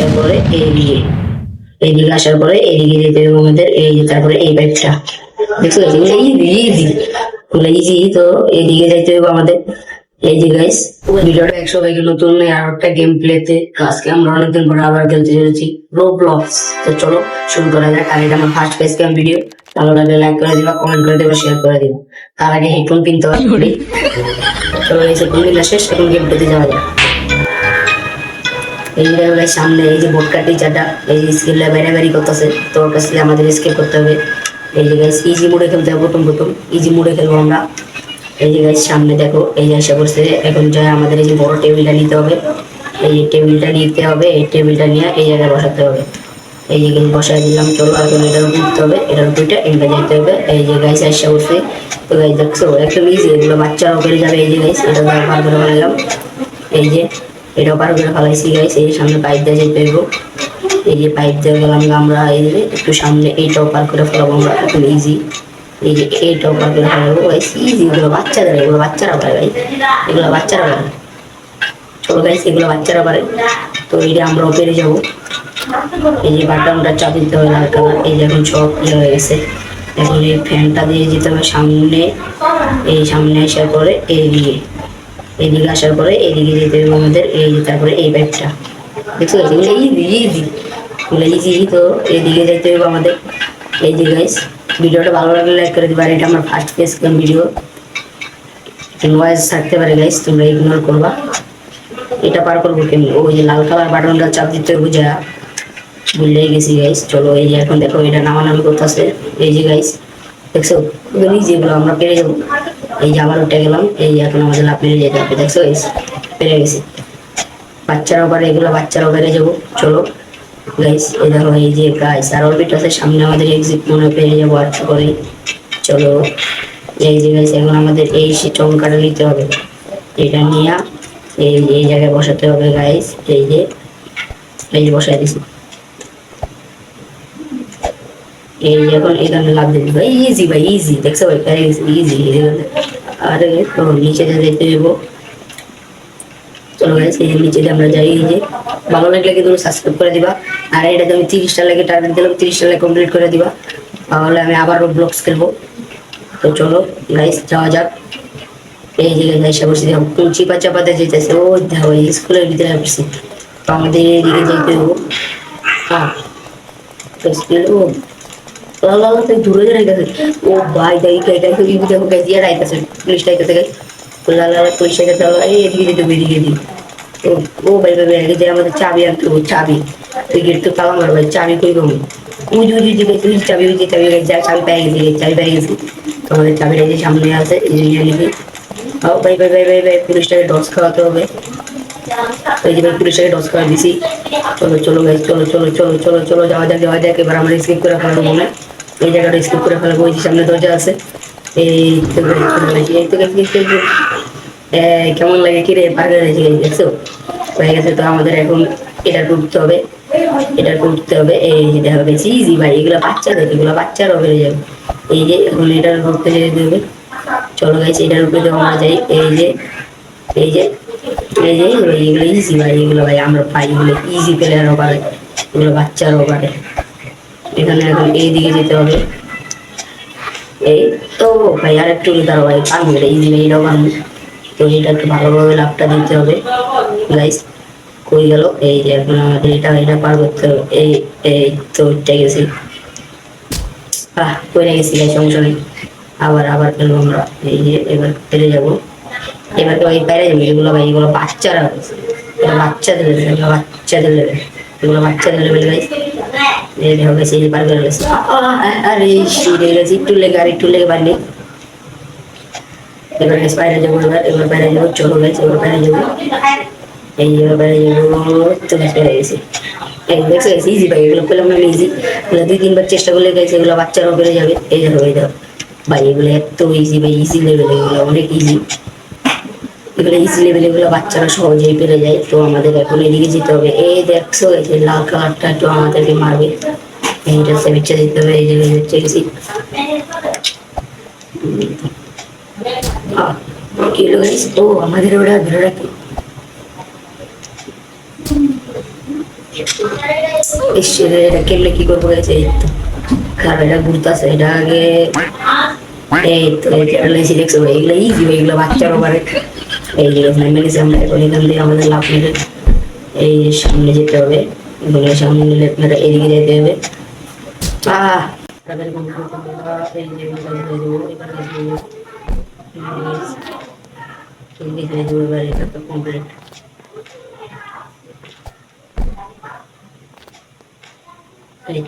আসার পরে এইদিকে এইদিকে আসার পরে এইদিকে যেতে হবে আমাদের এই যে তারপরে এই দেখছ এগুলো ইজি ইজি এগুলো ইজি তো এইদিকে যাইতে হবে আমাদের। এই যে গাইস ভিডিওটা একশো নতুন আর একটা গেম প্লেতে আজকে আমরা অনেকদিন পরে আবার খেলতে চলেছি রো ব্লগস তো চলো শুরু করা যাক। আর এটা আমার ফার্স্ট ফেস গেম ভিডিও ভালো লাগলে লাইক করে দিবা কমেন্ট করে দিবা শেয়ার করে দিবা। তার আগে হেডফোন কিনতে হবে। চলো এই হেডফোন কিনা শেষ এখন গেম প্লেতে যাওয়া যাক। এই যে সামনে এই যে বোটকা টিচারটা এই যে স্কিল বাইরে বাইরে করতেছে তো ওর কাছে আমাদের স্কিপ করতে হবে এই যে গাইস ইজি মোডে খেলতে হবে প্রথম প্রথম ইজি মোডে খেলব আমরা এই যে গাইস সামনে দেখো এই যে এসে পড়ছে এখন যায় আমাদের এই যে বড় টেবিলটা নিতে হবে এই যে টেবিলটা নিতে হবে এই টেবিলটা নিয়ে এই জায়গায় বসাতে হবে এই যে বসায় দিলাম চলো এখন উপর উঠতে হবে এটার উপরটা এনটা যেতে হবে এই যে গাইস এসে পড়ছে তো গাইস দেখছ একদম ইজি এগুলো বাচ্চারাও পেরে যাবে এই যে গাইস এটা পার করে এই যে এটাও পার করে ফেলাইছি গাইস এই সামনে পাইপ দিয়ে যেতে হইব এই যে পাইপ দিয়ে গেলাম আমরা, এই যে একটু সামনে এইটাও পার করে ফেলাবো আমরা, এখন ইজি এই যে এইটাও পার করে ফেলাবো গাইস ইজি এগুলো বাচ্চাদের, এগুলো বাচ্চারা পারে গাইস এগুলো বাচ্চারা পারে। চলো গাইস এগুলো বাচ্চারা পারে। তো এইটা আমরাও পেরে যাব। এই যে বাটনটা চাপ দিতে হবে লাল কালার। এই যে এখন সব ইয়ে হয়ে গেছে। এখন এই ফ্যানটা দিয়ে যেতে হবে সামনে, এই সামনে আসার পরে এইদিকে এইদিকে আসার পরে এইদিকে যেতে হবে আমাদের, এই যে তারপরে এই পাইপটা দেখছ এগুলো ইজি ইজি এগুলো ইজি তো এইদিকে যেতে হবে আমাদের। এই যে গাইস ভিডিওটা ভালো লাগলে লাইক করে দিবা এটা আমার ফার্স্ট ফেস ভিডিও নয়েজ থাকতে পারে গাইস তোমরা ইগনোর করবা। এটা পার করব কেমনি? ওই যে লাল কালার বাটনটা চাপ দিতে হবে ভুলেই গেছি গাইস চলো, এই যে এখন দেখো, এটা নামানামি করতেছে। এই যে গাইস দেখছ? ইজি আমরা পেরে যাব। এই যে আবার উঠে গেলাম, এই এখন আমাদের লাভ পেরে যেতে হবে, দেখছ এই পেরে গেছি। বাচ্চারাও ওপারে এগুলো বাচ্চারাও পেরে যাব চলো। গাইস এই দেখো, এই যে গাইস আর অরবিট আছে, সামনে আমাদের এক্সিট মনে পেরে যাব আর করে। চলো। এই যে গাইস এখন আমাদের এই চমকাটা নিতে হবে। এটা নিয়ে এই এই জায়গায় বসাতে হবে গাইস এই যে এই যে বসাই দিছি। এই এখন এখানে লাভ দিবি। ভাই ইজি ভাই ইজি দেখছ? ভাই ইজি ইজি আরে, তো নিচে যে যেতে দেবো চলো গাইস এই নিচে আমরা যাই, এই যে ভালো লাগলে কিন্তু সাবস্ক্রাইব করে দিবা। আর এটা তুমি তিরিশটা লাগে টার্গেট দিলাম, তিরিশটা লাগে কমপ্লিট করে দিবা। তাহলে আমি আবারও ব্লগস খেলব। তো চলো গাইস যাওয়া যাক। এই যে গাইস বসে দেখো কোন চিপা চাপাতে যেতেছে। ও দেখো স্কুলের ভিতরে আসছি তো আমাদের এইদিকে যেতে হ্যাঁ তো স্কুলে লা লা, দূরে ও ভাই গাই গাই তুই দেখো গাই দিয়ে রাইতেছে পুলিশ রাইতেছে গাই লা লা লা পুলিশ রাইতেছে এই এদিকে ও ভাই ভাই আগে যে চাবি আনতে চাবি তুই তো তালা মার ভাই চাবি কই পাবো উই উই উই দিকে তুই চাবি উই চাবি উই যা চাবি পেয়ে গেছি চাবি গেছি তো আমাদের চাবিটা যে সামনে আছে এই যে নিয়ে নিবি ভাই ভাই ভাই ভাই পুলিশটাকে ডস খাওয়াতে হবে এই ডস খাওয়া দিছি। চলো চলো চলো চলো চলো চলো চলো, যাওয়া যাক যাওয়া যাক, এবার আমরা স্কিপ করে ফেলব মনে। এই জায়গাটা স্কিপ করে ফেলব সামনে দরজা আছে। এই তো গেছি। কেমন লাগে কি রে? পার করে গেছি দেখছ? হয়ে গেছে তো আমাদের এখন এটা উঠতে হবে, এটা উঠতে হবে। এই যে দেখা গেছে ইজি ভাই, এগুলো বাচ্চাদের এগুলো বাচ্চারা হয়ে যাবে এই যে, এখন এটার উঠতে যেতে হবে চলো গাইছে এটার উপরে যখন আমরা এই যে এই যে এই যে, এগুলো ইজি ভাই, এগুলো ভাই, আমরা পাই, এগুলো ইজি প্লেয়ারও পারে এগুলো বাচ্চারাও পারে এখানে এখন এই দিকে যেতে হবে। এই তো ভাই আর একটু দাঁড়ো ভাই, পারব এটা ইজি ভাই, এটাও তো এটা একটু ভালোভাবে লাভটা দিতে হবে। গাইস কই গেল? এই যে এখন আমাদের এটা এটা পার করতে হবে এই এই তো উঠে গেছি। আহ, পড়ে গেছি গাইস সমস্যা নেই। আবার আবার খেলব আমরা। এই যে, এবার ফেলে যাব। এবার তো এই বাইরে যাবে, এগুলো ভাই, এগুলো বাচ্চারা এগুলো বাচ্চাদের বাচ্চাদের আরে একটু লেগে পারলি যাব যাব যাব। যাব ইজি ভাই, এগুলো পেলাম না ইজি দুই, তিনবার চেষ্টা করলে গেছে এগুলো বাচ্চারাও বেড়ে যাবে। এই দেখো এই দেখো। ভাই, এগুলো এত ইজি ভাই ইজি লেভেল এগুলো অনেক ইজি এগুলো ইজি লেভেল এগুলো বাচ্চারা সহজেই পেরে যায়। তো আমাদের এখন এদিকে যেতে হবে। এই দেখছ এই যে লাল কালারটা একটু আমাদেরকে মারবে। এইটা সেভিচে দিতে হবে এই যে হচ্ছে গেছি আহ, কি হলো guys? ও আমাদের ওটা ধরে রাখি। এটা- এটা কেমনে কি করব গেছে এই তো খারাপ এটা ঘুরতেছে এটা আগে এই এগুলো ইজি পারে এই যে ফ্যামিলিজম এখন এখান থেকে আমাদের লাভ মেরে এই সামনে যেতে হবে। গুণের সামনে লেফট মেরে এদিকে যেতে হবে। আহ! তাদের এই তো কমপ্লিট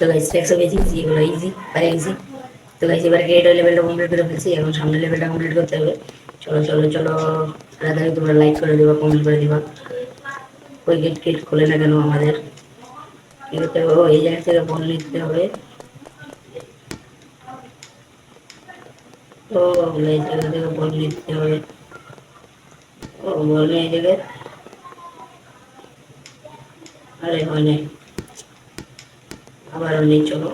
তো গাইস ট্যাক্স হয়ে গেছি এগুলো ইজি পারে গেছি তো গাইস এবার গেট লেভেলটা কমপ্লিট করে ফেলছি, এখন সামনে লেভেলটা কমপ্লিট করতে হবে। চলো চলো চলো। তাড়াতাড়ি তোমরা লাইক করে দিবা কমেন্ট করে দিবা। ওই গেট গেট খোলে না কেন আমাদের? এই জায়গা থেকে বল নিতে হবে। জায়গা থেকে বল হবে। ও আরে আবার নেই চলো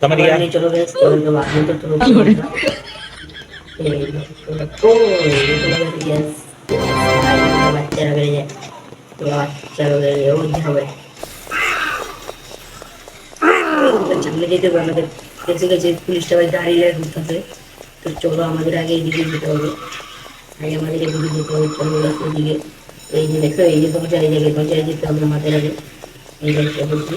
María. আমাদের পুলিশটা ভাই দাঁড়িয়ে ঘুরতে তো চলো আমাদের আগে এদিকে যেতে হবে আগে আমাদের এদিকে যেতে হবে চলো এদিকে এই যে দেখো এই যে কর্মচারী যাবে কর্মচারী যেতে হবে আমাদের আগে এই দেখতে বলছি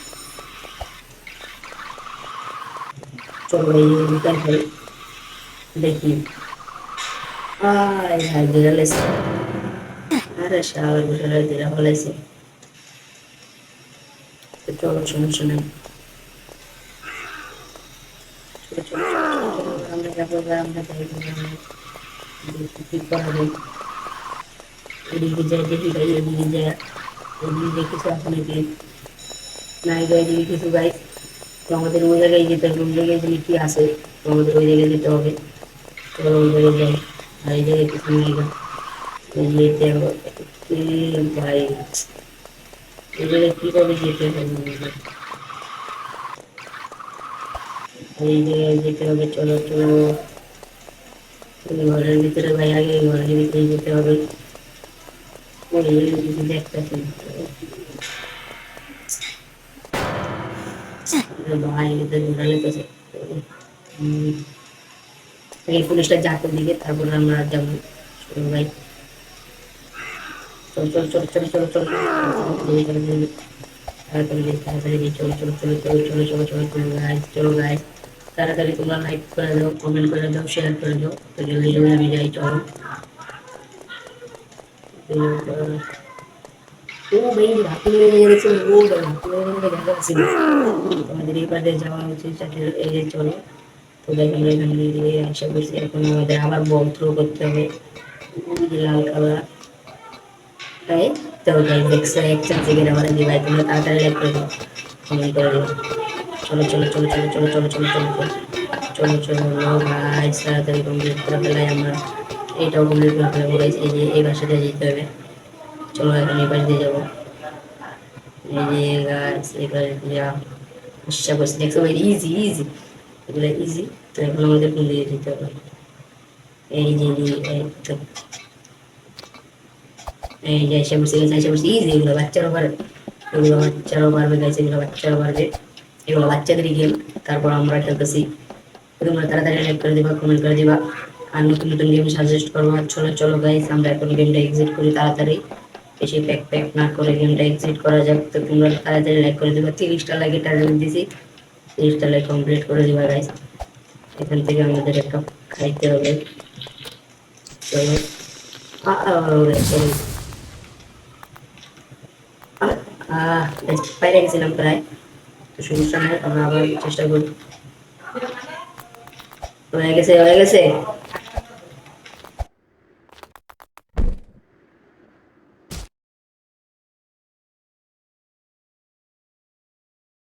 চলো এই দেখাই দেখি। আয় হায় দিরা লেছে আরে শালা বিশাল দিরা হলেছে চলো সমস্যা নেই আমরা যাব আমরা যাব দেখি কি করা যায়। এদিকে যাই, দেখি গাড়ি এদিকে যায় এদিকে কিছু আপনাকে নাই গাড়ি কিছু বাইক তো আমাদের ওই জায়গায় যেতে হবে ওই জায়গায় যদি কি আছে তো আমাদের ওই জায়গায় যেতে হবে তো ওই জায়গায় যাই আর এই জায়গায় কিছু নেই গা এই যেতে হবে এ ভাই এই জায়গায় কীভাবে যেতে হবে আমাদের? এই জায়গায় যেতে হবে চলো চলো এই ঘরের ভিতরে ভাই আগে ঘরের ভিতরে যেতে হবে ওই কিছু এই পুলিশটা যাকে দিকে তারপরে আমরা যাব। চলো ভাই চল চল চল চল চল চল তাড়াতাড়ি তাড়াতাড়ি চলো চলো চলো চলো চলো চলো চলো চলো গাইজ চলো তাড়াতাড়ি তোমরা লাইক করে দাও কমেন্ট করে দাও শেয়ার করে দাও তো জলদি জলদি আমি যাই চলো ও ভাই ভাই আমাদের যাওয়া উচিত এই চলো তো আশা করছি এখন আমাদের আবার বল করতে হবে লাল কালার তাই তো গাইজ দেখছ এক চান্স এগিয়ে আমার দি তোমরা তাড়াতাড়ি লাইক করে দাও করে চলো চলো চলো চলো চলো চলো চলো চলো চলো চলো চলো গাইজ তাড়াতাড়ি কমপ্লিট ফেলাই আমরা এইটাও কমপ্লিট যে, এই বাসাটা যেতে হবে। চলো এখন এই দিয়ে যাব। আশা করছি ইজি ইজি তো এখন আমাদের কোন দিকে যেতে এগুলো বাচ্চারও পারে এগুলো বাচ্চারাও পারবে গাইছে এগুলো বাচ্চারাও পারবে। এগুলো বাচ্চাদেরই গেম তারপর আমরা খেলতেছি। তোমরা তাড়াতাড়ি লাইক করে দিবা কমেন্ট করে দিবা। আর নতুন নতুন গেম সাজেস্ট করব। চলো চলো গাইস আমরা এখন গেমটা এক্সিট করি তাড়াতাড়ি। বেশি প্যাক প্যাক না করে গেমটা এক্সিট করা যাক, তো তোমরা তাড়াতাড়ি লাইক করে দিবা। তিরিশটা লাইকে টার্গেট দিছি। তিরিশটা লাইক কমপ্লিট করে দিবা গাইস এখান থেকে আমাদের একটা খাইতে হবে। আমরা আবার চেষ্টা করি। হয়ে গেছে হয়ে গেছে।